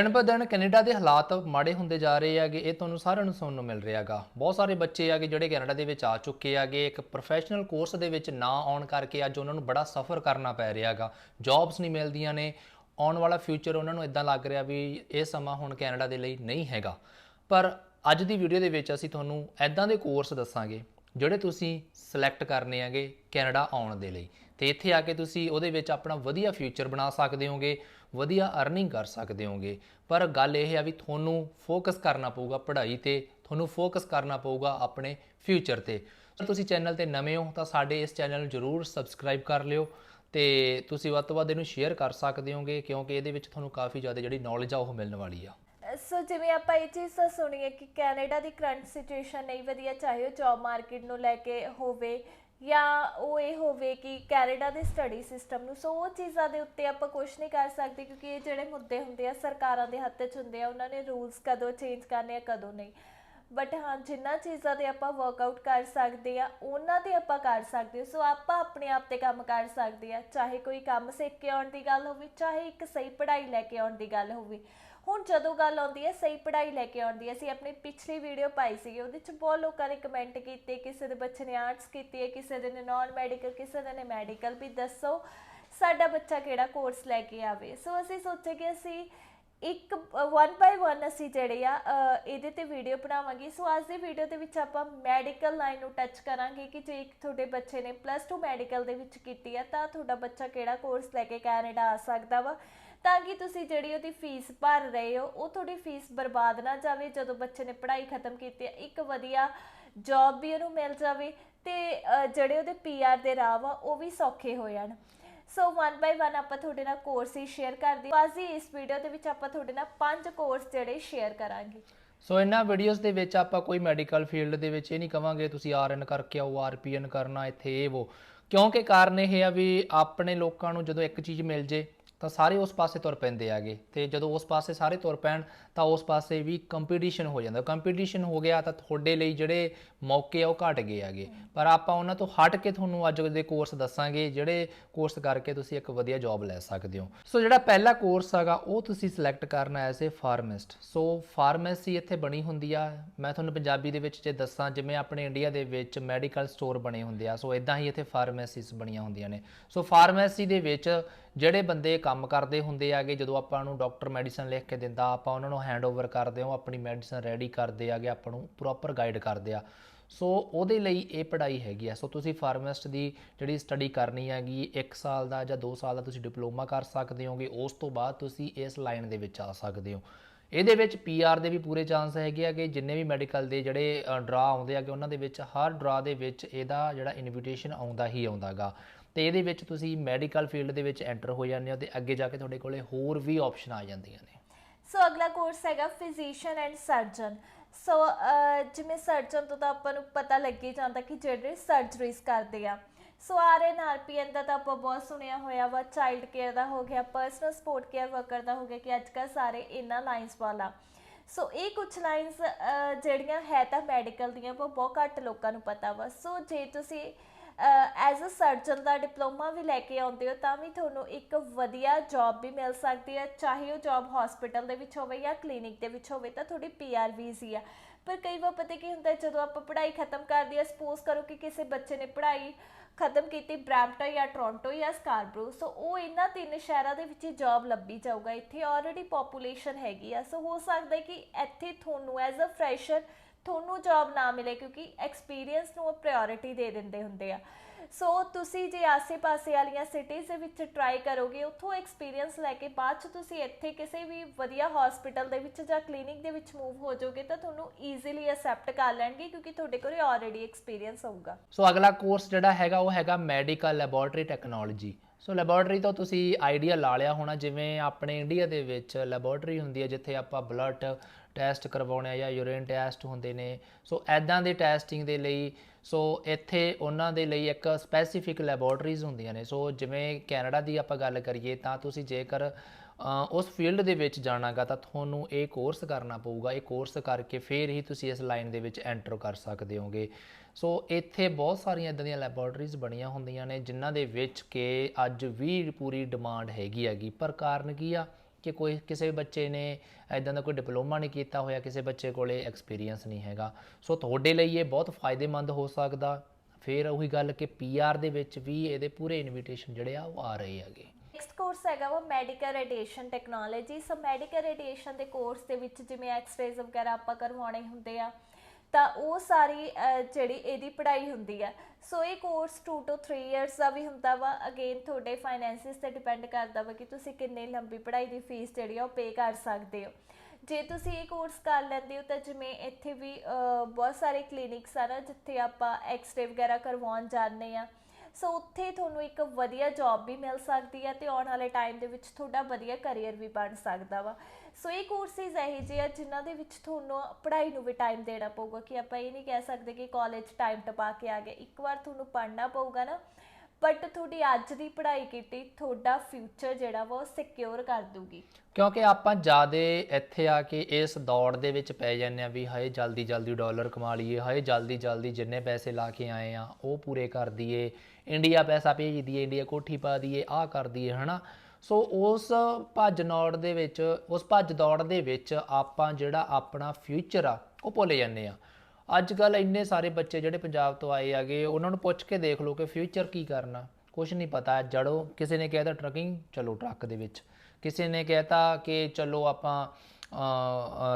ਦਿਨ ਬ ਦਿਨ ਕੈਨੇਡਾ ਦੇ ਹਾਲਾਤ ਮਾੜੇ ਹੁੰਦੇ ਜਾ ਰਹੇ ਹੈਗੇ, ਇਹ ਤੁਹਾਨੂੰ ਸਾਰਿਆਂ ਨੂੰ ਸੁਣਨ ਨੂੰ ਮਿਲ ਰਿਹਾ ਹੈਗਾ। ਬਹੁਤ ਸਾਰੇ ਬੱਚੇ ਹੈਗੇ ਜਿਹੜੇ ਕੈਨੇਡਾ ਦੇ ਵਿੱਚ ਆ ਚੁੱਕੇ ਹੈਗੇ, ਇੱਕ ਪ੍ਰੋਫੈਸ਼ਨਲ ਕੋਰਸ ਦੇ ਵਿੱਚ ਨਾ ਆਉਣ ਕਰਕੇ ਅੱਜ ਉਹਨਾਂ ਨੂੰ ਬੜਾ ਸਫਰ ਕਰਨਾ ਪੈ ਰਿਹਾ ਹੈਗਾ। ਜੌਬਸ ਨਹੀਂ ਮਿਲਦੀਆਂ ਨੇ, ਆਉਣ ਵਾਲਾ ਫਿਊਚਰ ਉਹਨਾਂ ਨੂੰ ਇਦਾਂ ਲੱਗ ਰਿਹਾ ਵੀ ਇਹ ਸਮਾਂ ਹੁਣ ਕੈਨੇਡਾ ਦੇ ਲਈ ਨਹੀਂ ਹੈਗਾ। ਪਰ ਅੱਜ ਦੀ ਵੀਡੀਓ ਦੇ ਵਿੱਚ ਅਸੀਂ ਤੁਹਾਨੂੰ ਐਦਾਂ ਦੇ ਕੋਰਸ ਦੱਸਾਂਗੇ। ਜਿਹੜੇ ਤੁਸੀਂ ਸਿਲੈਕਟ ਕਰਨੇ ਹੈਗੇ ਕੈਨੇਡਾ ਆਉਣ ਦੇ ਲਈ। ਤੇ ਇੱਥੇ ਆ ਕੇ ਤੁਸੀਂ ਉਹਦੇ ਵਿੱਚ ਆਪਣਾ ਵਧੀਆ ਫਿਊਚਰ ਬਣਾ ਸਕਦੇ ਹੋਗੇ, ਵਧੀਆ ਅਰਨਿੰਗ ਕਰ ਸਕਦੇ ਹੋਗੇ। ਪਰ ਗੱਲ ਇਹ ਆ ਵੀ ਤੁਹਾਨੂੰ ਫੋਕਸ ਕਰਨਾ ਪਊਗਾ ਪੜ੍ਹਾਈ ਤੇ, ਤੁਹਾਨੂੰ ਫੋਕਸ ਕਰਨਾ ਪਊਗਾ ਆਪਣੇ ਫਿਊਚਰ ਤੇ। ਜੇ ਤੁਸੀਂ ਚੈਨਲ ਤੇ ਨਵੇਂ ਹੋ ਤਾਂ ਸਾਡੇ ਇਸ ਚੈਨਲ ਨੂੰ ਜਰੂਰ ਸਬਸਕ੍ਰਾਈਬ ਕਰ ਲਿਓ ਤੇ ਤੁਸੀਂ ਵੱਧ ਤੋਂ ਵੱਧ ਇਹਨੂੰ ਸ਼ੇਅਰ ਕਰ ਸਕਦੇ ਹੋਗੇ ਕਿਉਂਕਿ ਇਹਦੇ ਵਿੱਚ ਤੁਹਾਨੂੰ ਕਾਫੀ ਜ਼ਿਆਦਾ ਜਿਹੜੀ ਨੌਲੇਜ ਆ ਉਹ ਮਿਲਣ ਵਾਲੀ ਆ। ਸੋ ਜਿਵੇਂ ਆਪਾਂ ਇਹ ਚੀਜ਼ ਤਾਂ ਸੁਣੀ ਹੈ ਕਿ ਕੈਨੇਡਾ ਦੀ ਕਰੰਟ ਸਿਚੁਏਸ਼ਨ ਨਹੀਂ ਵਧੀਆ, ਚਾਹੇ ਉਹ ਜੌਬ ਮਾਰਕੀਟ ਨੂੰ ਲੈ ਕੇ ਹੋਵੇ ਜਾਂ ਉਹ ਇਹ ਹੋਵੇ ਕਿ ਕੈਨੇਡਾ ਦੇ ਸਟੱਡੀ ਸਿਸਟਮ ਨੂੰ। ਸੋ ਉਹ ਚੀਜ਼ਾਂ ਦੇ ਉੱਤੇ ਆਪਾਂ ਕੁਝ ਨਹੀਂ ਕਰ ਸਕਦੇ ਕਿਉਂਕਿ ਇਹ ਜਿਹੜੇ ਮੁੱਦੇ ਹੁੰਦੇ ਆ, ਸਰਕਾਰਾਂ ਦੇ ਹੱਥ 'ਚ ਹੁੰਦੇ ਆ, ਉਹਨਾਂ ਨੇ ਰੂਲਸ ਕਦੋਂ ਚੇਂਜ ਕਰਨੇ ਆ, ਕਦੋਂ ਨਹੀਂ। ਬਟ ਹਾਂ, ਜਿੰਨਾ ਚੀਜ਼ਾਂ ਤੇ ਆਪਾਂ ਵਰਕਆਊਟ ਕਰ ਸਕਦੇ ਆ, ਉਹਨਾਂ ਤੇ ਆਪਾਂ ਕਰ ਸਕਦੇ ਸੋ ਆਪਾਂ ਆਪਣੇ ਆਪ ਤੇ ਕੰਮ ਕਰ ਸਕਦੇ ਆ, ਚਾਹੇ ਕੋਈ ਕੰਮ ਸਿੱਖ ਕੇ ਆਉਣ ਦੀ ਗੱਲ ਹੋਵੇ, ਚਾਹੇ ਇੱਕ ਸਹੀ ਪੜ੍ਹਾਈ ਲੈ ਕੇ ਆਉਣ ਦੀ ਗੱਲ ਹੋਵੇ। ਹੁਣ ਜਦੋਂ ਗੱਲ ਆਉਂਦੀ ਹੈ, ਸਹੀ ਪੜ੍ਹਾਈ ਲੈ ਕੇ ਆਉਂਦੀ ਹੈ। ਅਸੀਂ ਆਪਣੀ ਪਿਛਲੀ ਵੀਡੀਓ ਪਾਈ ਸੀਗੀ, ਉਹਦੇ ਚ ਬਹੁਤ ਲੋਕਾਂ ਨੇ ਕਮੈਂਟ ਕੀਤੇ, ਕਿਸੇ ਦੇ ਬੱਚੇ ਨੇ ਆਰਟਸ ਕੀਤੀ ਹੈ, ਕਿਸੇ ਦੇ ਨੇ ਨਾਨ ਮੈਡੀਕਲ ਕਿਸੇ ਦੇ ਨੇ ਮੈਡੀਕਲ ਵੀ ਦੱਸੋ, ਸਾਡਾ ਬੱਚਾ ਕਿਹੜਾ ਕੋਰਸ ਲੈ ਕੇ ਆਵੇ? ਸੋ ਅਸੀਂ ਸੋਚਿਆ ਕਿ ਅਸੀਂ ਇੱਕ 1 ਬਾਈ 1 ਅਸੀਂ ਜਿਹੜੇ ਆ ਇਹਦੇ ਤੇ ਵੀਡੀਓ ਬਣਾਵਾਂਗੇ। ਸੋ ਅੱਜ ਦੀ ਵੀਡੀਓ ਦੇ ਵਿੱਚ ਆਪਾਂ ਮੈਡੀਕਲ ਲਾਈਨ ਨੂੰ ਟੱਚ ਕਰਾਂਗੇ ਕਿ ਜੇ ਇੱਕ ਤੁਹਾਡੇ ਬੱਚੇ ਨੇ ਪਲੱਸ 2 ਮੈਡੀਕਲ ਦੇ ਵਿੱਚ ਕੀਤੀ ਆ ਤਾਂ ਤੁਹਾਡਾ ਬੱਚਾ ਕਿਹੜਾ ਕੋਰਸ ਲੈ ਕੇ ਕੈਨੇਡਾ ਆ ਸਕਦਾ ਵਾ? ਤਾਂ ਕਿ ਤੁਸੀਂ ਜਿਹੜੀ ਉਹਦੀ ਫੀਸ ਭਰ ਰਹੇ ਹੋ, ਉਹ ਤੁਹਾਡੀ ਫੀਸ ਬਰਬਾਦ ਨਾ ਜਾਵੇ, ਜਦੋਂ ਬੱਚੇ ਨੇ ਪੜ੍ਹਾਈ ਖਤਮ ਕੀਤੀ ਹੈ, ਇੱਕ ਵਧੀਆ ਜੌਬ ਵੀ ਉਹਨੂੰ ਮਿਲ ਜਾਵੇ ਤੇ ਜਿਹੜੇ ਉਹਦੇ ਪੀਆਰ ਦੇ ਰਾਹ ਵਾ ਉਹ ਵੀ ਸੌਖੇ ਹੋ ਜਾਣ। ਸੋ 1 ਬਾਈ 1 ਆਪਾਂ ਤੁਹਾਡੇ ਨਾਲ ਕੋਰਸ ਹੀ ਸ਼ੇਅਰ ਕਰਦੇ ਹਾਂ ਇਸ ਵੀਡੀਓ ਦੇ ਵਿੱਚ ਆਪਾਂ ਤੁਹਾਡੇ ਨਾਲ ਪੰਜ ਕੋਰਸ ਜਿਹੜੇ ਸ਼ੇਅਰ ਕਰਾਂਗੇ। ਸੋ ਇਹਨਾਂ ਵੀਡੀਓਜ਼ ਦੇ ਵਿੱਚ ਆਪਾਂ ਕੋਈ ਮੈਡੀਕਲ ਫੀਲਡ ਦੇ ਵਿੱਚ ਇਹ ਨਹੀਂ ਕਵਾਂਗੇ, ਤੁਸੀਂ ਆਰਐਨ ਕਰਕੇ ਆਓ ਆਰਪੀਐਨ ਕਰਨਾ, ਇੱਥੇ ਇਹ ਉਹ ਕਿਉਂਕਿ ਕਾਰਨ ਇਹ ਆ ਵੀ ਆਪਣੇ ਲੋਕਾਂ ਨੂੰ ਜਦੋਂ ਇੱਕ ਚੀਜ਼ ਮਿਲ ਜੇ ਤਾਂ ਸਾਰੇ ਉਸ ਪਾਸੇ ਤੁਰ ਪੈਂਦੇ ਆਗੇ ਤੇ ਜਦੋਂ ਉਸ ਪਾਸੇ ਸਾਰੇ ਤੁਰ ਪੈਣ, ਤਾਂ ਉਸ ਪਾਸੇ ਵੀ ਕੰਪੀਟੀਸ਼ਨ ਹੋ ਜਾਂਦਾ। ਕੰਪੀਟੀਸ਼ਨ ਹੋ ਗਿਆ ਤਾਂ ਤੁਹਾਡੇ ਲਈ ਜਿਹੜੇ ਮੌਕੇ ਆ ਉਹ ਘਟ ਗਏ ਆਗੇ ਪਰ ਆਪਾਂ ਉਹਨਾਂ ਤੋਂ ਹਟ ਕੇ ਤੁਹਾਨੂੰ ਅੱਜ ਦੇ ਕੋਰਸ ਦੱਸਾਂਗੇ, ਜਿਹੜੇ ਕੋਰਸ ਕਰਕੇ ਤੁਸੀਂ ਇੱਕ ਵਧੀਆ ਜੌਬ ਲੈ ਸਕਦੇ ਹੋ। ਸੋ ਜਿਹੜਾ ਪਹਿਲਾ ਕੋਰਸ ਹੈਗਾ, ਉਹ ਤੁਸੀਂ ਸਿਲੈਕਟ ਕਰਨਾ as a pharmacist so pharmacy ਇੱਥੇ ਬਣੀ ਹੁੰਦੀ ਆ। ਮੈਂ ਤੁਹਾਨੂੰ ਪੰਜਾਬੀ ਦੇ ਵਿੱਚ ਜੇ ਦੱਸਾਂ, ਜਿਵੇਂ ਆਪਣੇ ਇੰਡੀਆ ਦੇ ਵਿੱਚ ਮੈਡੀਕਲ ਸਟੋਰ ਬਣੇ ਹੁੰਦੇ ਆ, ਸੋ ਇਦਾਂ ਹੀ ਇੱਥੇ ਫਾਰਮੇਸੀਜ਼ ਬਣੀਆਂ ਹੁੰਦੀਆਂ ਨੇ। ਸੋ ਫਾਰਮੇਸੀ ਦੇ ਵਿੱਚ ਜਿਹੜੇ ਬੰਦੇ ਕੰਮ ਕਰਦੇ ਹੁੰਦੇ ਆਗੇ, ਜਦੋਂ ਆਪਾਂ ਨੂੰ ਡਾਕਟਰ ਮੈਡੀਸਨ ਲਿਖ ਕੇ ਦਿੰਦਾ, ਆਪਾਂ ਉਹਨਾਂ ਨੂੰ ਹੈਂਡਓਵਰ ਕਰਦੇ ਹਾਂ ਆਪਣੀ ਮੈਡੀਸਨ ਰੈਡੀ ਕਰਦੇ ਆਗੇ, ਆਪਾਂ ਨੂੰ ਪ੍ਰੋਪਰ ਗਾਈਡ ਕਰਦੇ ਆ। ਸੋ ਉਹਦੇ ਲਈ ਇਹ ਪੜ੍ਹਾਈ ਹੈਗੀ ਆ। ਸੋ ਤੁਸੀਂ ਫਾਰਮਾਸਿਸਟ ਦੀ ਜਿਹੜੀ ਸਟੱਡੀ ਕਰਨੀ ਹੈਗੀ 1 ਸਾਲ ਦਾ ਜਾਂ 2 ਸਾਲ ਦਾ ਤੁਸੀਂ ਡਿਪਲੋਮਾ ਕਰ ਸਕਦੇ ਹੋਗੇ, ਉਸ ਤੋਂ ਬਾਅਦ ਤੁਸੀਂ ਇਸ ਲਾਈਨ ਦੇ ਵਿੱਚ ਆ ਸਕਦੇ ਹੋ। ਇਹਦੇ ਵਿੱਚ ਪੀਆਰ ਦੇ ਵੀ ਪੂਰੇ ਚਾਂਸ ਹੈਗੇ ਆ ਕਿ ਜਿੰਨੇ ਵੀ ਮੈਡੀਕਲ ਦੇ ਜਿਹੜੇ ਡਰਾ ਆਉਂਦੇ ਆ ਕਿ ਉਹਨਾਂ ਦੇ ਵਿੱਚ ਹਰ ਡਰਾ ਦੇ ਵਿੱਚ ਇਹਦਾ ਜਿਹੜਾ ਇਨਵੀਟੇਸ਼ਨ ਆਉਂਦਾ ਹੀ ਆਉਂਦਾਗਾ ਤੇ ਇਹਦੇ ਵਿੱਚ ਤੁਸੀਂ ਮੈਡੀਕਲ ਫੀਲਡ ਦੇ ਵਿੱਚ ਐਂਟਰ ਹੋ ਜਾਂਦੇ ਹੋ ਤੇ ਅੱਗੇ ਜਾ ਕੇ ਤੁਹਾਡੇ ਕੋਲੇ ਹੋਰ ਵੀ ਆਪਸ਼ਨ ਆ ਜਾਂਦੀਆਂ ਨੇ। ਸੋ ਅਗਲਾ ਕੋਰਸ ਹੈਗਾ ਫਿਜ਼ੀਸ਼ੀਅਨ ਐਂਡ ਸਰਜਨ ਸੋ ਜਿਵੇਂ ਸਰਜਨ ਤੋਂ ਤਾਂ ਆਪਾਂ ਨੂੰ ਪਤਾ ਲੱਗ ਹੀ ਜਾਂਦਾ ਕਿ ਜਿਹੜੇ ਸਰਜਰੀਜ਼ ਕਰਦੇ ਆ। ਸੋ ਆਰਐਨ ਆਰਪੀਐਨ ਦਾ ਤਾਂ ਆਪਾਂ ਬਹੁਤ ਸੁਣਿਆ ਹੋਇਆ ਵਾ ਚਾਈਲਡ ਕੇਅਰ ਦਾ ਹੋ ਗਿਆ ਪਰਸਨਲ ਸਪੋਰਟ ਕੇਅਰ ਵਰਕਰ ਦਾ ਹੋ ਗਿਆ ਕਿ ਅੱਜ ਕੱਲ੍ਹ ਸਾਰੇ ਇਹਨਾਂ ਲਾਈਨਸ ਵਾਲਾ। ਸੋ ਇਹ ਕੁਝ ਲਾਈਨਸ ਜਿਹੜੀਆਂ ਹੈ ਤਾਂ ਮੈਡੀਕਲ ਦੀਆਂ ਪਰ ਬਹੁਤ ਘੱਟ ਲੋਕਾਂ ਨੂੰ ਪਤਾ ਵਾ। ਸੋ ਜੇ ਤੁਸੀਂ ਐਜ਼ ਅ ਸਰਜਨ ਦਾ ਡਿਪਲੋਮਾ ਵੀ ਲੈ ਕੇ ਆਉਂਦੇ ਹੋ, ਤਾਂ ਵੀ ਤੁਹਾਨੂੰ ਇੱਕ ਵਧੀਆ ਜੌਬ ਵੀ ਮਿਲ ਸਕਦੀ ਹੈ। ਚਾਹੇ ਉਹ ਜੌਬ ਹਸਪੀਟਲ ਦੇ ਵਿੱਚ ਹੋਵੇ ਜਾਂ ਕਲੀਨਿਕ ਦੇ ਵਿੱਚ ਹੋਵੇ, ਤਾਂ ਤੁਹਾਡੀ ਪੀਆਰ ਵੀਜ਼ੀ ਆ। ਪਰ ਕਈ ਵਾਰ ਪਤਾ ਕੀ ਹੁੰਦਾ, ਜਦੋਂ ਆਪਾਂ ਪੜ੍ਹਾਈ ਖਤਮ ਕਰਦੀ ਆ ਸਪੋਜ਼ ਕਰੋ ਕਿ ਕਿਸੇ ਬੱਚੇ ਨੇ ਪੜ੍ਹਾਈ ਖਤਮ ਕੀਤੀ ਬ੍ਰੈਂਪਟਨ ਜਾਂ ਟੋਰਾਂਟੋ ਜਾਂ ਸਕਾਰਬਰੋ, ਸੋ ਉਹ ਇਹਨਾਂ ਤਿੰਨ ਸ਼ਹਿਰਾਂ ਦੇ ਵਿੱਚ ਜੌਬ ਲੱਭੀ ਜਾਊਗਾ। ਇੱਥੇ ਆਲਰੇਡੀ ਪੋਪੂਲੇਸ਼ਨ ਹੈਗੀ ਆ। ਸੋ ਹੋ ਸਕਦਾ ਕਿ ਇੱਥੇ ਤੁਹਾਨੂੰ ਐਜ਼ ਅ ਫਰੈਸ਼ਰ ਤੁਹਾਨੂੰ ਜੌਬ ਨਾ ਮਿਲੇ ਕਿਉਂਕਿ ਐਕਸਪੀਰੀਅੰਸ ਨੂੰ ਉਹ ਪ੍ਰਾਇੋਰਟੀ ਦੇ ਦਿੰਦੇ ਹੁੰਦੇ ਆ। ਸੋ ਤੁਸੀਂ ਜੇ ਆਸੇ-ਪਾਸੇ ਵਾਲੀਆਂ ਸਿਟੀਜ਼ ਦੇ ਵਿੱਚ ਟਰਾਈ ਕਰੋਗੇ, ਉੱਥੋਂ ਐਕਸਪੀਰੀਅੰਸ ਲੈ ਕੇ ਬਾਅਦ ਚ ਤੁਸੀਂ ਇੱਥੇ ਕਿਸੇ ਵੀ ਵਧੀਆ ਹਸਪੀਟਲ ਦੇ ਵਿੱਚ ਜਾਂ ਕਲੀਨਿਕ ਦੇ ਵਿੱਚ ਮੂਵ ਹੋ ਜਾਓਗੇ ਤਾਂ ਤੁਹਾਨੂੰ ਈਜ਼ੀਲੀ ਅਸੈਪਟ ਕਰ ਲੈਣਗੇ ਕਿਉਂਕਿ ਤੁਹਾਡੇ ਕੋਲ ਆਲਰੇਡੀ ਐਕਸਪੀਰੀਅੰਸ ਹੋਊਗਾ। ਸੋ ਅਗਲਾ ਕੋਰਸ ਜਿਹੜਾ ਹੈਗਾ, ਉਹ ਹੈਗਾ medical laboratory technology so laboratory ਤੋਂ ਤੁਸੀਂ ਆਈਡੀਆ ਲਾ ਲਿਆ ਹੋਣਾ, ਜਿਵੇਂ ਆਪਣੇ ਇੰਡੀਆ ਦੇ ਵਿੱਚ ਲੈਬੋਰੇਟਰੀ ਹੁੰਦੀ ਹੈ, ਜਿੱਥੇ ਆਪਾਂ ਬਲੱਡ ਟੈਸਟ ਕਰਵਾਉਣੇ ਆ ਜਾਂ ਯੂਰਿਨ ਟੈਸਟ ਹੁੰਦੇ ਨੇ। ਸੋ ਐਦਾਂ ਦੇ ਟੈਸਟਿੰਗ ਦੇ ਲਈ ਸੋ ਇੱਥੇ ਉਹਨਾਂ ਦੇ ਲਈ ਇੱਕ ਸਪੈਸੀਫਿਕ ਲੈਬੋਰੇਟਰੀਜ਼ ਹੁੰਦੀਆਂ ਨੇ। ਸੋ ਜਿਵੇਂ ਕੈਨੇਡਾ ਦੀ ਆਪਾਂ ਗੱਲ ਕਰੀਏ, ਤਾਂ ਤੁਸੀਂ ਜੇਕਰ ਉਸ ਫੀਲਡ ਦੇ ਵਿੱਚ ਜਾਣਾਗਾ ਤਾਂ ਤੁਹਾਨੂੰ ਇਹ ਕੋਰਸ ਕਰਨਾ ਪਊਗਾ। ਇਹ ਕੋਰਸ ਕਰਕੇ ਫਿਰ ਹੀ ਤੁਸੀਂ ਇਸ ਲਾਈਨ ਦੇ ਵਿੱਚ ਐਂਟਰ ਕਰ ਸਕਦੇ ਹੋਗੇ। ਸੋ ਇੱਥੇ ਬਹੁਤ ਸਾਰੀਆਂ ਇਦਾਂ ਦੀਆਂ ਲੈਬੋਰੇਟਰੀਜ਼ ਬਣੀਆਂ ਹੁੰਦੀਆਂ ਨੇ, ਜਿਨ੍ਹਾਂ ਦੇ ਵਿੱਚ ਕਿ ਅੱਜ ਵੀ ਪੂਰੀ ਡਿਮਾਂਡ ਹੈਗੀ ਹੈਗੀ। ਪਰ ਕਾਰਨ ਕੀ ਆ? ਕਿ ਕੋਈ ਕਿਸੇ ਬੱਚੇ ਨੇ ਐਦਾਂ ਦਾ ਕੋਈ ਡਿਪਲੋਮਾ ਨਹੀਂ ਕੀਤਾ ਹੋਇਆ, ਕਿਸੇ ਬੱਚੇ ਕੋਲੇ ਐਕਸਪੀਰੀਅੰਸ ਨਹੀਂ ਹੈਗਾ। ਸੋ ਤੁਹਾਡੇ ਲਈ ਇਹ ਬਹੁਤ ਫਾਇਦੇਮੰਦ ਹੋ ਸਕਦਾ। ਫਿਰ ਉਹੀ ਗੱਲ ਕਿ ਪੀਆਰ ਦੇ ਵਿੱਚ ਵੀ ਇਹਦੇ ਪੂਰੇ ਇਨਵੀਟੇਸ਼ਨ ਜਿਹੜੇ ਆ ਉਹ ਆ ਰਹੇ ਹੈਗੇ। ਨੈਕਸਟ ਕੋਰਸ ਹੈਗਾ ਵਾ medical radiation technology so medical radiation ਦੇ ਕੋਰਸ ਦੇ ਵਿੱਚ ਜਿਵੇਂ ਐਕਸ-ਰੇਜ਼ ਵਗੈਰਾ ਆਪਾਂ ਕਰਵਾਉਣੇ ਹੁੰਦੇ ਆ, ਤਾਂ ਉਹ ਸਾਰੀ ਜਿਹੜੀ ਇਹਦੀ ਪੜ੍ਹਾਈ ਹੁੰਦੀ ਆ। ਸੋ ਇਹ ਕੋਰਸ 2 ਤੋਂ 3 ਇਅਰਸ ਦਾ ਵੀ ਹੁੰਦਾ ਵਾ। ਅਗੇਨ ਤੁਹਾਡੇ ਫਾਈਨੈਂਸਿਸ ਤੇ ਡਿਪੈਂਡ ਕਰਦਾ ਵਾ ਕਿ ਤੁਸੀਂ ਕਿੰਨੀ ਲੰਬੀ ਪੜ੍ਹਾਈ ਦੀ ਫੀਸ ਜਿਹੜੀ ਆ ਉਹ ਪੇ ਕਰ ਸਕਦੇ ਹੋ। ਜੇ ਤੁਸੀਂ ਇਹ ਕੋਰਸ ਕਰ ਲੈਂਦੇ ਹੋ ਤਾਂ ਜਿਵੇਂ ਇੱਥੇ ਵੀ ਬਹੁਤ ਸਾਰੇ ਕਲੀਨਿਕਸ ਆ ਨਾ, ਜਿੱਥੇ ਆਪਾਂ ਐਕਸ-ਰੇ ਵਗੈਰਾ ਕਰਵਾਉਣ ਜਾਂਦੇ ਆ। ਸੋ ਉੱਥੇ ਤੁਹਾਨੂੰ ਇੱਕ ਵਧੀਆ ਜੌਬ ਵੀ ਮਿਲ ਸਕਦੀ ਹੈ ਤੇ ਆਉਣ ਵਾਲੇ ਟਾਈਮ ਦੇ ਵਿੱਚ ਤੁਹਾਡਾ ਵਧੀਆ ਕੈਰੀਅਰ ਵੀ ਬਣ ਸਕਦਾ ਵਾ। ਸੋ ਇਹ ਕੋਰਸਿਸ ਇਹੋ ਜਿਹੇ ਆ ਜਿਨ੍ਹਾਂ ਦੇ ਵਿੱਚ ਤੁਹਾਨੂੰ ਪੜ੍ਹਾਈ ਨੂੰ ਵੀ ਟਾਈਮ ਦੇਣਾ ਪਊਗਾ। ਕਿ ਆਪਾਂ ਇਹ ਨਹੀਂ ਕਹਿ ਸਕਦੇ ਕਿ ਕਾਲਜ ਟਾਈਮ ਟਪਾ ਕੇ ਆ ਗਏ। ਇੱਕ ਵਾਰ ਤੁਹਾਨੂੰ ਪੜ੍ਹਨਾ ਪਊਗਾ ਨਾ ਬਟ ਤੁਹਾਡੀ ਅੱਜ ਦੀ ਪੜ੍ਹਾਈ ਕੀਤੀ, ਤੁਹਾਡਾ ਫਿਊਚਰ ਜਿਹੜਾ ਵਾ ਉਹ ਸਿਕਿਉਰ ਕਰ ਦੂਗੀ ਕਿਉਂਕਿ ਆਪਾਂ ਜਿਆਦੇ ਇੱਥੇ ਆ ਕੇ ਇਸ ਦੌੜ ਦੇ ਵਿੱਚ ਪੈ ਜਾਂਦੇ ਆ ਵੀ ਹਾਏ, ਜਲਦੀ ਜਲਦੀ ਡਾਲਰ ਕਮਾ ਲਈਏ, ਹਾਏ, ਜਲਦੀ ਜਲਦੀ ਜਿੰਨੇ ਪੈਸੇ ਲਾ ਕੇ ਆਏ ਆ, ਉਹ ਪੂਰੇ ਕਰ ਦਈਏ, ਇੰਡੀਆ ਪੈਸਾ ਭੇਜ ਦਈਏ, ਇੰਡੀਆ ਕੋਠੀ ਪਾ ਦਈਏ, ਆਹ ਕਰ ਦਈਏ, ਹਨਾ? ਸੋ ਉਸ ਭੱਜ ਨੌੜ ਦੇ ਵਿੱਚ, ਉਸ ਭੱਜ ਦੌੜ ਦੇ ਵਿੱਚ ਆਪਾਂ ਜਿਹੜਾ ਆਪਣਾ ਫਿਊਚਰ ਆ, ਉਹ ਭੁੱਲ ਜਾਂਦੇ ਆ। ਅੱਜ ਕੱਲ ਇੰਨੇ ਸਾਰੇ ਬੱਚੇ ਜਿਹੜੇ ਪੰਜਾਬ ਤੋਂ ਆਏ ਆਗੇ ਉਹਨਾਂ ਨੂੰ ਪੁੱਛ ਕੇ ਦੇਖ ਲਓ ਕਿ ਫਿਊਚਰ ਕੀ ਕਰਨਾ। ਕੁਝ ਨਹੀਂ ਪਤਾ, ਜੜੋ। ਕਿਸੇ ਨੇ ਕਹਿਤਾ ਟਰਕਿੰਗ ਚਲੋ ਟਰੱਕ ਦੇ ਵਿੱਚ। ਕਿਸੇ ਨੇ ਕਹਿਤਾ ਕਿ ਚਲੋ ਆਪਾਂ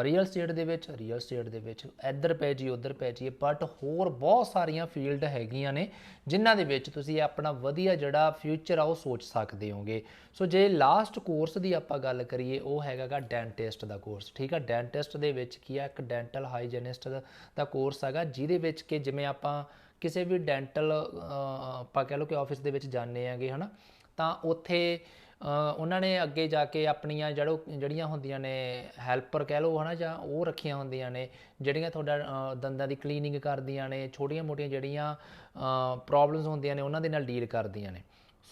ਰੀਅਲ ਸਟੇਟ ਦੇ ਵਿੱਚ ਰੀਅਲ ਸਟੇਟ ਦੇ ਵਿੱਚ, ਇੱਧਰ ਪੈ ਜੀ ਉੱਧਰ ਪੈ ਜੀ ਬਟ ਹੋਰ ਬਹੁਤ ਸਾਰੀਆਂ ਫੀਲਡ ਹੈਗੀਆਂ ਨੇ, ਜਿਨ੍ਹਾਂ ਦੇ ਵਿੱਚ ਤੁਸੀਂ ਆਪਣਾ ਵਧੀਆ ਜਿਹੜਾ ਫਿਊਚਰ ਆ ਉਹ ਸੋਚ ਸਕਦੇ ਹੋਗੇ। ਸੋ ਜੇ ਲਾਸਟ ਕੋਰਸ ਦੀ ਆਪਾਂ ਗੱਲ ਕਰੀਏ, ਉਹ ਹੈਗਾਗਾ ਡੈਂਟਿਸਟ ਦਾ ਕੋਰਸ ਠੀਕ ਆ? ਡੈਂਟਿਸਟ ਦੇ ਵਿੱਚ ਕੀ ਆ? ਇੱਕ ਡੈਂਟਲ ਹਾਈਜੀਨਿਸਟ ਦਾ ਕੋਰਸ ਹੈਗਾ, ਜਿਹਦੇ ਵਿੱਚ ਕਿ ਜਿਵੇਂ ਆਪਾਂ ਕਿਸੇ ਵੀ ਡੈਂਟਲ ਆਪਾਂ ਕਹਿ ਲਓ ਕਿ ਆਫਿਸ ਦੇ ਵਿੱਚ ਜਾਂਦੇ ਆਂਗੇ ਹਨਾ? ਤਾਂ ਉੱਥੇ ਉਹਨਾਂ ਨੇ ਅੱਗੇ ਜਾ ਕੇ ਆਪਣੀਆਂ ਜਿਹੜੋ ਜਿਹੜੀਆਂ ਹੁੰਦੀਆਂ ਨੇ ਹੈਲਪਰ ਕਹਿ ਲਓ ਹਨਾ ਜਾਂ ਉਹ ਰੱਖੀਆਂ ਹੁੰਦੀਆਂ ਨੇ, ਜਿਹੜੀਆਂ ਤੁਹਾਡਾ ਦੰਦਾਂ ਦੀ ਕਲੀਨਿੰਗ ਕਰਦੀਆਂ ਨੇ ਛੋਟੀਆਂ-ਮੋਟੀਆਂ ਜਿਹੜੀਆਂ ਪ੍ਰੋਬਲਮਸ ਹੁੰਦੀਆਂ ਨੇ, ਉਹਨਾਂ ਦੇ ਨਾਲ ਡੀਲ ਕਰਦੀਆਂ ਨੇ।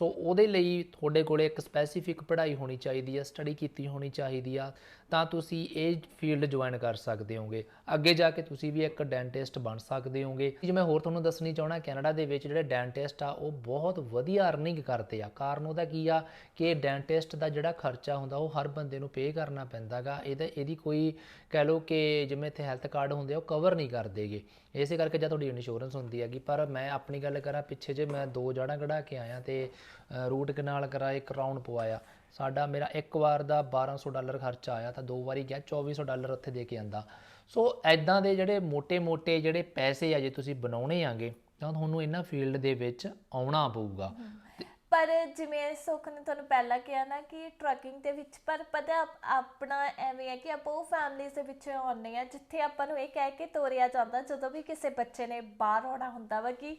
ਸੋ ਉਹਦੇ ਲਈ ਤੁਹਾਡੇ ਕੋਲੇ ਇੱਕ ਸਪੈਸੀਫਿਕ ਪੜ੍ਹਾਈ ਹੋਣੀ ਚਾਹੀਦੀ ਆ ਸਟੱਡੀ ਕੀਤੀ ਹੋਣੀ ਚਾਹੀਦੀ ਆ ਤਾਂ ਤੁਸੀਂ ਇਹ ਫੀਲਡ ਜੁਆਇਨ ਕਰ ਸਕਦੇ ਹੋਗੇ। ਅੱਗੇ ਜਾ ਕੇ ਤੁਸੀਂ ਵੀ ਇੱਕ ਡੈਂਟਿਸਟ ਬਣ ਸਕਦੇ ਹੋਗੇ। ਜੇ, ਮੈਂ ਹੋਰ ਤੁਹਾਨੂੰ ਦੱਸਣੀ ਚਾਹਣਾ ਕੈਨੇਡਾ ਦੇ ਵਿੱਚ ਜਿਹੜੇ ਡੈਂਟਿਸਟ ਆ, ਉਹ ਬਹੁਤ ਵਧੀਆ ਅਰਨਿੰਗ ਕਰਦੇ ਆ। ਕਾਰਨ ਉਹਦਾ ਕੀ ਆ ਕਿ ਡੈਂਟਿਸਟ ਦਾ ਜਿਹੜਾ ਖਰਚਾ ਹੁੰਦਾ, ਉਹ ਹਰ ਬੰਦੇ ਨੂੰ ਪੇ ਕਰਨਾ ਪੈਂਦਾਗਾ ਇਹਦਾ, ਇਹਦੀ ਕੋਈ ਕਹਿ ਲਓ ਕਿ ਜਿਵੇਂ ਇੱਥੇ ਹੈਲਥ ਕਾਰਡ ਹੁੰਦੇ ਆ, ਉਹ ਕਵਰ ਨਹੀਂ ਕਰਦੇਗੇ ਇਸੇ ਕਰਕੇ ਜਾਂ ਤੁਹਾਡੀ ਇੰਸ਼ੋਰੈਂਸ ਹੁੰਦੀ ਹੈਗੀ। ਪਰ ਮੈਂ ਆਪਣੀ ਗੱਲ ਕਰਾਂ, ਪਿੱਛੇ ਜੇ ਮੈਂ ਦੋ ਜੜਾਂ ਕਢਾ ਕੇ ਆਇਆ ਤੇ ਰੂਟ ਕਨਾਲ ਕਰਾਏ ਕਰਾਉਣ ਪਵਾਇਆ। ਸਾਡਾ ਮੇਰਾ ਇੱਕ ਵਾਰ ਦਾ 1200 ਡਾਲਰ ਖਰਚਾ ਆਇਆ ਤਾਂ ਦੋ ਵਾਰੀ ਗਿਆ 2400 ਡਾਲਰ ਉੱਥੇ ਦੇ ਕੇ ਆਂਦਾ। ਸੋ ਐਦਾਂ ਦੇ ਜਿਹੜੇ ਮੋٹے-ਮੋٹے ਜਿਹੜੇ ਪੈਸੇ ਆ ਜੇ ਤੁਸੀਂ ਬਣਾਉਣੇ ਆਂਗੇ, ਤਾਂ ਤੁਹਾਨੂੰ ਇਹਨਾਂ ਫੀਲਡ ਦੇ ਵਿੱਚ ਆਉਣਾ ਪਊਗਾ। ਪਰ ਜਿਵੇਂ ਸੁਖ ਨੇ ਤੁਹਾਨੂੰ ਪਹਿਲਾਂ ਕਿਹਾ ਨਾ ਕਿ ਟਰੈਕਿੰਗ ਦੇ ਵਿੱਚ, ਪਰ ਪਤਾ ਆਪਣਾ ਐਵੇਂ ਹੈ ਕਿ ਆਪਾਂ ਉਹ ਫੈਮਲੀਜ਼ ਦੇ ਵਿੱਚ ਆਉਂਦੇ ਆ ਜਿੱਥੇ ਆਪਾਂ ਨੂੰ ਇਹ ਕਹਿ ਕੇ ਤੋਰਿਆ ਜਾਂਦਾ ਜਦੋਂ ਵੀ ਕਿਸੇ ਬੱਚੇ ਨੇ ਬਾਹਰ ਆਉਣਾ ਹੁੰਦਾ ਵਾ ਕਿ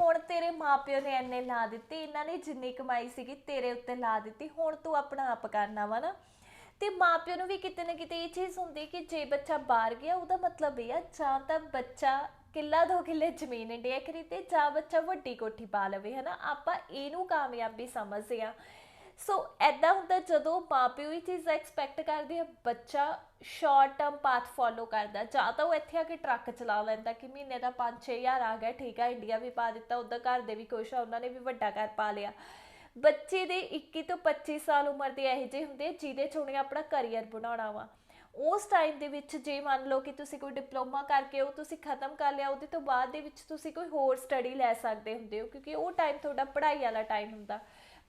ਹੁਣ ਤੇਰੇ ਮਾਪਿਓ ਨੇ ਐਨੇ ਲਾ ਦਿੱਤੇ, ਇਹਨਾਂ ਨੇ ਜਿੰਨੀ ਕਮਾਈ ਸੀਗੀ ਤੇਰੇ ਉੱਤੇ ਲਾ ਦਿੱਤੀ, ਹੁਣ ਤੂੰ ਆਪਣਾ ਆਪ ਕਰਨਾ ਵਾ ਨਾ। ਤੇ ਮਾਪਿਆਂ ਨੂੰ ਵੀ ਕਿਤੇ ਨਾ ਕਿਤੇ ਇਹ ਚੀਜ਼ ਹੁੰਦੀ ਕਿ ਜੇ ਬੱਚਾ ਬਾਹਰ ਗਿਆ, ਉਹਦਾ ਮਤਲਬ ਇਹ ਆ, ਜਾਂ ਤਾਂ ਬੱਚਾ ਕਿੱਲਾ ਦੋ ਕਿੱਲੇ ਜ਼ਮੀਨ ਇੰਡੀਆ ਖਰੀਦੇ ਜਾਂ ਬੱਚਾ ਵੱਡੀ ਕੋਠੀ ਪਾ ਲਵੇ, ਹਨਾ? ਆਪਾਂ ਇਹਨੂੰ ਕਾਮਯਾਬੀ ਸਮਝਦੇ ਆ ਸੋ ਤਾਂ ਹੁੰਦਾ ਜਦੋਂ ਮਾਪਿਓ ਹੀ ਚੀਜ਼ ਐਕਸਪੈਕਟ ਕਰਦੇ ਆ, ਬੱਚਾ ਸ਼ਾਰਟ ਟਰਮ ਪਾਥ ਫੋਲੋ ਕਰਦਾ, ਜਾਂ ਤਾਂ ਉਹ ਇੱਥੇ ਆ ਕੇ ਟਰੱਕ ਚਲਾ ਲੈਂਦਾ ਕਿ ਮਹੀਨੇ ਦਾ 5-6000 ਆ ਗਿਆ, ਠੀਕ ਆ ਇੰਡੀਆ ਵੀ ਪਾ ਦਿੱਤਾ ਉਧਰ ਘਰ ਦੇ ਵੀ ਖੁਸ਼ ਆ, ਉਹਨਾਂ ਨੇ ਵੀ ਵੱਡਾ ਘਰ ਪਾ ਲਿਆ। ਬੱਚੇ ਦੇ 21 ਤੋਂ 25 ਸਾਲ ਉਮਰ ਦੇ ਇਹੋ ਜਿਹੇ ਹੁੰਦੇ ਆ, ਜਿਹਦੇ ਚ ਉਹਨੇ ਆਪਣਾ ਕੈਰੀਅਰ ਬਣਾਉਣਾ ਵਾ। ਉਸ ਟਾਈਮ ਦੇ ਵਿੱਚ ਜੇ ਮੰਨ ਲਓ ਕਿ ਤੁਸੀਂ ਕੋਈ ਡਿਪਲੋਮਾ ਕਰਕੇ ਉਹ ਤੁਸੀਂ ਖਤਮ ਕਰ ਲਿਆ, ਉਹਦੇ ਤੋਂ ਬਾਅਦ ਦੇ ਵਿੱਚ ਤੁਸੀਂ ਕੋਈ ਹੋਰ ਸਟੱਡੀ ਲੈ ਸਕਦੇ ਹੁੰਦੇ ਹੋ, ਕਿਉਂਕਿ ਉਹ ਟਾਈਮ ਤੁਹਾਡਾ ਪੜ੍ਹਾਈ ਵਾਲਾ ਟਾਈਮ ਹੁੰਦਾ।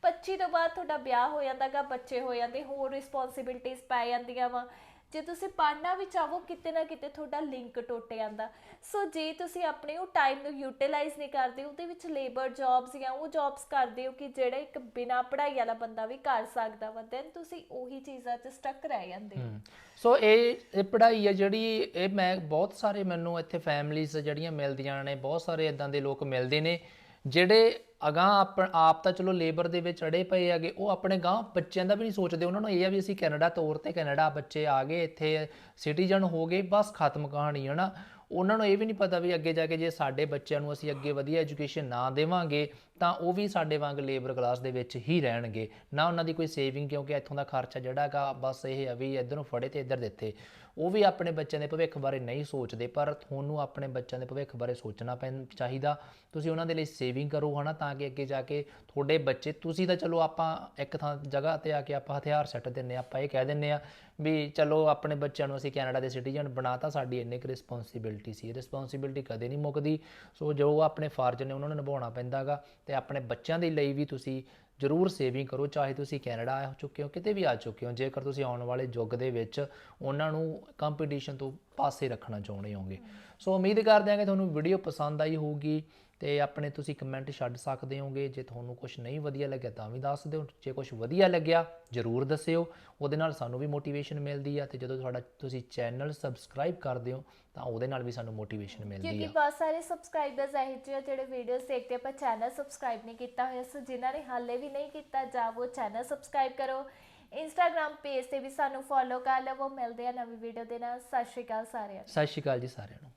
25 ਤੋਂ ਬਾਅਦ ਤੁਹਾਡਾ ਵਿਆਹ ਹੋ ਜਾਂਦਾਗਾ, ਬੱਚੇ ਹੋ ਜਾਂਦੇ, ਹੋਰ ਰਿਸਪੌਂਸਿਬਿਲਟੀਆਂ ਪੈ ਜਾਂਦੀਆਂ ਵਾ। ਜੇ ਤੁਸੀਂ ਪੜ੍ਹਨਾ ਵੀ ਚਾਹੋ, ਕਿਤੇ ਨਾ ਕਿਤੇ ਤੁਹਾਡਾ ਲਿੰਕ ਟੁੱਟ ਜਾਂਦਾ। ਸੋ ਜੇ ਤੁਸੀਂ ਆਪਣੇ ਉਹ ਟਾਈਮ ਨੂੰ ਯੂਟਿਲਾਈਜ਼ ਨਹੀਂ ਕਰਦੇ, ਉਹਦੇ ਵਿੱਚ ਲੇਬਰ ਜੌਬਸ ਜਾਂ ਉਹ ਜੌਬਸ ਕਰਦੇ ਹੋ ਕਿ ਜਿਹੜਾ ਇੱਕ ਬਿਨਾ ਪੜ੍ਹਾਈ ਵਾਲਾ ਬੰਦਾ ਵੀ ਕਰ ਸਕਦਾ ਵਾ ਦੈਨ ਤੁਸੀਂ ਉਹੀ ਚੀਜ਼ਾਂ 'ਚ ਸਟਕ ਰਹਿ ਜਾਂਦੇ ਹੋ। ਸੋ ਇਹ ਇਹ ਪੜ੍ਹਾਈ ਹੈ ਜਿਹੜੀ, ਇਹ ਮੈਂ, ਬਹੁਤ ਸਾਰੇ ਮੈਨੂੰ ਇੱਥੇ ਫੈਮਲੀਜ਼ ਜਿਹੜੀਆਂ ਮਿਲਦੀਆਂ ਨੇ, ਬਹੁਤ ਸਾਰੇ ਇਦਾਂ ਦੇ ਲੋਕ ਮਿਲਦੇ ਨੇ। ਜਿਹੜੇ ਅਗਾਂਹ ਆਪ ਆਪ ਤਾਂ ਚਲੋ ਲੇਬਰ ਦੇ ਵਿੱਚ ਅੜੇ ਪਏ ਹੈਗੇ, ਉਹ ਆਪਣੇ ਗਾਂ ਬੱਚਿਆਂ ਦਾ ਵੀ ਨਹੀਂ ਸੋਚਦੇ। ਉਹਨਾਂ ਨੂੰ ਇਹ ਆ ਵੀ ਅਸੀਂ ਕੈਨੇਡਾ ਤੌਰ ਤੇ ਕੈਨੇਡਾ ਬੱਚੇ ਆ ਗਏ, ਇੱਥੇ ਸਿਟੀਜ਼ਨ ਹੋ ਗਏ, ਬਸ ਖਤਮ ਕਹਾਣੀ ਹੈ ਨਾ ਉਹਨਾਂ ਨੂੰ ਇਹ ਵੀ ਨਹੀਂ ਪਤਾ ਵੀ ਅੱਗੇ ਜਾ ਕੇ ਜੇ ਸਾਡੇ ਬੱਚਿਆਂ ਨੂੰ ਅਸੀਂ ਅੱਗੇ ਵਧੀਆ ਐਜੂਕੇਸ਼ਨ ਨਾ ਦੇਵਾਂਗੇ ਤਾਂ ਉਹ ਵੀ ਸਾਡੇ ਵਾਂਗ ਲੇਬਰ ਕਲਾਸ ਦੇ ਵਿੱਚ ਹੀ ਰਹਿਣਗੇ। ਨਾ ਉਹਨਾਂ ਦੀ ਕੋਈ ਸੇਵਿੰਗ ਕਿਉਂਕਿ ਇੱਥੋਂ ਦਾ ਖਰਚਾ ਜਿਹੜਾ ਹੈਗਾ, ਬਸ ਇਹ ਆ ਵੀ ਇੱਧਰੋਂ ਫੜੇ ਤੇ ਇੱਧਰ ਦਿੱਤੇ। ਉਹ ਵੀ ਆਪਣੇ ਬੱਚਿਆਂ ਦੇ ਭਵਿੱਖ ਬਾਰੇ ਨਹੀਂ ਸੋਚਦੇ, ਪਰ ਤੁਹਾਨੂੰ ਆਪਣੇ ਬੱਚਿਆਂ ਦੇ ਭਵਿੱਖ ਬਾਰੇ ਸੋਚਣਾ ਪੈਣ ਚਾਹੀਦਾ। ਤੁਸੀਂ ਉਹਨਾਂ ਦੇ ਲਈ ਸੇਵਿੰਗ ਕਰੋ, ਹਨਾ, ਤਾਂ ਕਿ ਅੱਗੇ ਜਾ ਕੇ ਤੁਹਾਡੇ ਬੱਚੇ, ਤੁਸੀਂ ਤਾਂ ਚਲੋ ਆਪਾਂ ਇੱਕ ਥਾਂ ਜਗ੍ਹਾ ਤੇ ਆ ਕੇ ਆਪਾਂ ਹਥਿਆਰ ਸੱਟ ਦਿੰਨੇ ਆ ਆਪਾਂ ਇਹ ਕਹਿ ਦਿੰਨੇ ਆ ਵੀ ਚਲੋ ਆਪਣੇ ਬੱਚਿਆਂ ਨੂੰ ਅਸੀਂ ਕੈਨੇਡਾ ਦੇ ਸਿਟੀਜ਼ਨ ਬਣਾਤਾ ਸਾਡੀ ਇੰਨੀ ਕੁ ਰਿਸਪੌਂਸਿਬਿਲਟੀ ਸੀ। ਰਿਸਪੌਂਸਿਬਿਲਟੀ ਕਦੇ ਨਹੀਂ ਮੁੱਕਦੀ। ਸੋ ਜੋ ਆਪਣੇ ਫਰਜ਼ ਨੇ, ਉਹਨਾਂ ਨੂੰ ਨਿਭਾਉਣਾ ਪੈਂਦਾਗਾ ਤੇ ਆਪਣੇ ਬੱਚਿਆਂ ਦੇ ਲਈ ਵੀ ਤੁਸੀਂ ਜ਼ਰੂਰ ਸੇਵਿੰਗ ਕਰੋ ਚਾਹੇ ਤੁਸੀਂ ਕੈਨੇਡਾ ਆ ਚੁੱਕੇ ਹੋ ਕਿਤੇ ਵੀ ਆ ਚੁੱਕੇ ਹੋ ਜੇਕਰ ਤੁਸੀਂ ਆਉਣ ਵਾਲੇ ਯੁੱਗ ਦੇ ਵਿੱਚ ਉਹਨਾਂ ਨੂੰ ਕੰਪੀਟੀਸ਼ਨ ਤੋਂ ਪਾਸੇ ਰੱਖਣਾ ਚਾਹੁੰਦੇ ਹੋਗੇ। ਸੋ ਉਮੀਦ ਕਰਦੇ ਹਾਂ ਕਿ ਤੁਹਾਨੂੰ ਵੀਡੀਓ ਪਸੰਦ ਆਈ ਹੋਊਗੀ। ਤੇ ਆਪਣੇ ਤੁਸੀਂ ਕਮੈਂਟ ਛੱਡ ਸਕਦੇ ਹੋਗੇ ਜੇ ਤੁਹਾਨੂੰ ਕੁਝ ਨਹੀਂ ਵਧੀਆ ਲੱਗਿਆ ਤਾਂ ਵੀ ਦੱਸ ਦਿਓ ਜੇ ਕੁਝ ਵਧੀਆ ਲੱਗਿਆ ਜ਼ਰੂਰ ਦੱਸਿਓ ਉਹਦੇ ਨਾਲ ਸਾਨੂੰ ਵੀ ਮੋਟੀਵੇਸ਼ਨ ਮਿਲਦੀ ਆ ਤੇ ਜਦੋਂ ਤੁਹਾਡਾ ਤੁਸੀਂ ਚੈਨਲ ਸਬਸਕ੍ਰਾਈਬ ਕਰਦੇ ਹੋ ਤਾਂ ਉਹਦੇ ਨਾਲ ਵੀ ਸਾਨੂੰ ਮੋਟੀਵੇਸ਼ਨ ਮਿਲਦੀ ਕਿਉਂਕਿ ਆ ਬਹੁਤ ਸਾਰੇ ਸਬਸਕ੍ਰਾਈਬਰਸ ਇਹੋ ਜਿਹੇ ਆ ਜਿਹੜੇ ਵੀਡੀਓਜ਼ ਦੇਖਦੇ ਆ, ਪਰ ਚੈਨਲ ਸਬਸਕ੍ਰਾਈਬ ਨਹੀਂ ਕੀਤਾ ਹੋਇਆ ਸੋ ਜਿਨ੍ਹਾਂ ਨੇ ਹਾਲੇ ਵੀ ਨਹੀਂ ਕੀਤਾ ਜਾਵੋ ਚੈਨਲ ਸਬਸਕ੍ਰਾਈਬ ਕਰੋ। ਇੰਸਟਾਗ੍ਰam ਪੇਜ ਤੇ ਵੀ ਸਾਨੂੰ ਫੋਲੋ ਕਰ ਲਵੋ ਮਿਲਦੇ ਆ ਨਵੀਂ ਵੀਡੀਓ ਦੇ ਨਾਲ। ਸਤਿ ਸ਼੍ਰੀ ਅਕਾਲ ਸਾਰਿਆਂ ਨੂੰ। ਸਤਿ ਸ਼੍ਰੀ ਅਕਾਲ ਜੀ ਸਾਰਿਆਂ ਨੂੰ।